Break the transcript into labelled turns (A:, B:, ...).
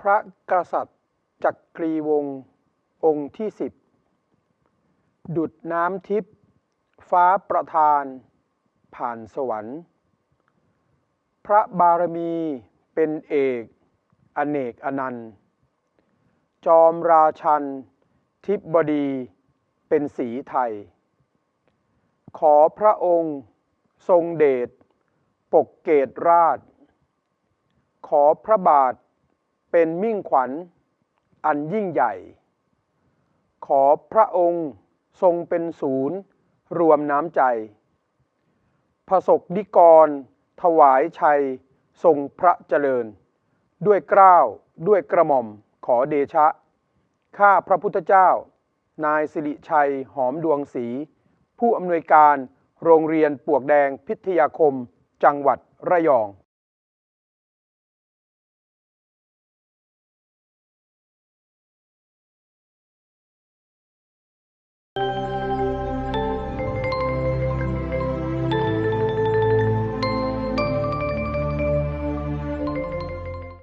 A: พระกษัตริย์จักรีวงศ์องค์ที่สิบดุดน้ำทิพย์ฟ้าประทาน ผ่านสวรรค์ พระบารมีเป็นเอกอเนกอนันต์ จอมราชัน ทิพบดีเป็นสีไทย ขอพระองค์ทรงเดชปกเกตราช ขอพระบาท เป็นมิ่งขวัญอันยิ่งใหญ่ ขอพระองค์ทรงเป็นศูนย์รวมน้ำใจพระศกนิกร ถวายชัย ทรงพระเจริญ ด้วยเกล้าวด้วยกระหม่อมขอเดชะ ข้าพระพุทธเจ้า นายสิริชัยหอมดวงศรีผู้อำนวยการโรงเรียนปวกแดงพิทยาคม จังหวัดระยอง